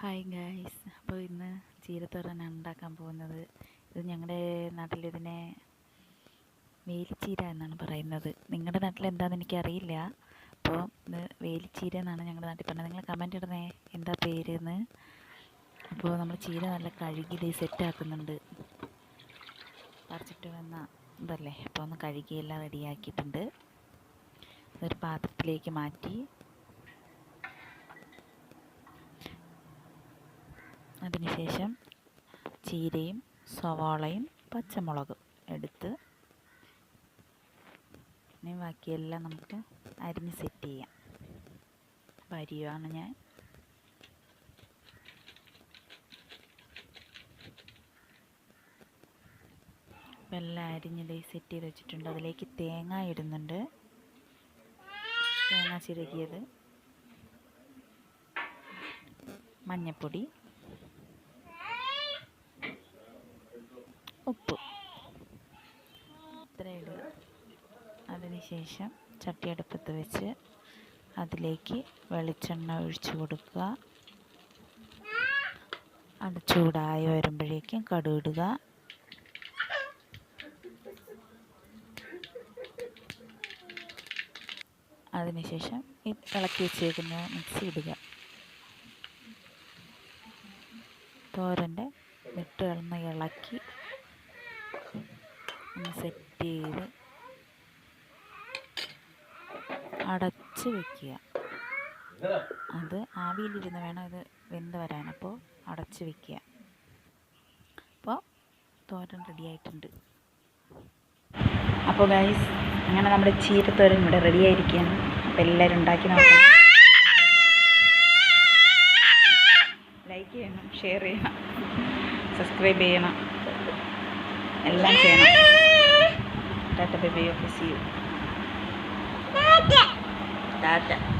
Hi guys അപ്പോൾ ഇന്ന് ചീരത്തോരനാണ് ഉണ്ടാക്കാൻ പോകുന്നത് ഇത് ഞങ്ങളുടെ നാട്ടിൽ ഇതിനെ വേലിച്ചീര എന്നാണ് പറയുന്നത്. നിങ്ങളുടെ നാട്ടിൽ എന്താണെന്ന് എനിക്കറിയില്ല. അപ്പോൾ ഇത് വേലിച്ചീര എന്നാണ് ഞങ്ങളുടെ നാട്ടിൽ പറഞ്ഞത്. നിങ്ങൾ കമന്റ് ഇടണേ. എന്താ പേര് എന്ന് അപ്പോൾ നമ്മൾ ചീര നല്ല കഴുകി ഇത് സെറ്റാക്കുന്നുണ്ട് പറിച്ചിട്ട് വന്ന ഇതല്ലേ? അപ്പോൾ ഒന്ന് കഴുകിയെല്ലാം റെഡിയാക്കിയിട്ടുണ്ട് ഒരു പാത്രത്തിലേക്ക് മാറ്റി അതിനുശേഷം ചീരയും സവാളയും പച്ചമുളകും എടുത്ത് ഇനി ബാക്കിയെല്ലാം നമുക്ക് അരിഞ്ഞ് സെറ്റ് ചെയ്യാം. അപ്പോൾ അരിയുവാണ് ഞാൻ. വെള്ളം അരിഞ്ഞത് സെറ്റ് ചെയ്ത് വെച്ചിട്ടുണ്ട്. അതിലേക്ക് തേങ്ങ ഇടുന്നുണ്ട്. തേങ്ങ ചിരകിയത് മഞ്ഞൾപ്പൊടി ഉപ്പ്. ഇത്ര ഇടുക അതിനുശേഷം ചട്ടി അടുപ്പത്ത് വെച്ച് അതിലേക്ക് വെളിച്ചെണ്ണ ഒഴിച്ചു കൊടുക്കുക. അത് ചൂടായി വരുമ്പോഴേക്കും കടുകിടുക അതിനുശേഷം ഈ ഇളക്കി വെച്ചേക്കുന്ന മിക്സി ഇടുക. തോരന്റെ ഇട്ട് കിടന്ന് ഇളക്കി സെറ്റ് ചെയ്ത് അടച്ച് വെക്കുക. അത് ആവിയിലിരുന്ന് വേണം ഇത് വെന്ത് വരാൻ. അപ്പോൾ അടച്ച് വെക്കുക. അപ്പോൾ തോരൻ റെഡി ആയിട്ടുണ്ട്. അപ്പോൾ ഗൈസ് അങ്ങനെ നമ്മുടെ ചീരത്തോരൻ ഇവിടെ റെഡി ആയിരിക്കുകയാണ്. അപ്പോൾ എല്ലാവരും ഉണ്ടാക്കി നോക്കണം ലൈക്ക് ചെയ്യണം ഷെയർ ചെയ്യണം സബ്സ്ക്രൈബ് ചെയ്യണം. എല്ലാം ചെയ്യണം. bello que sí. Tata. Tata.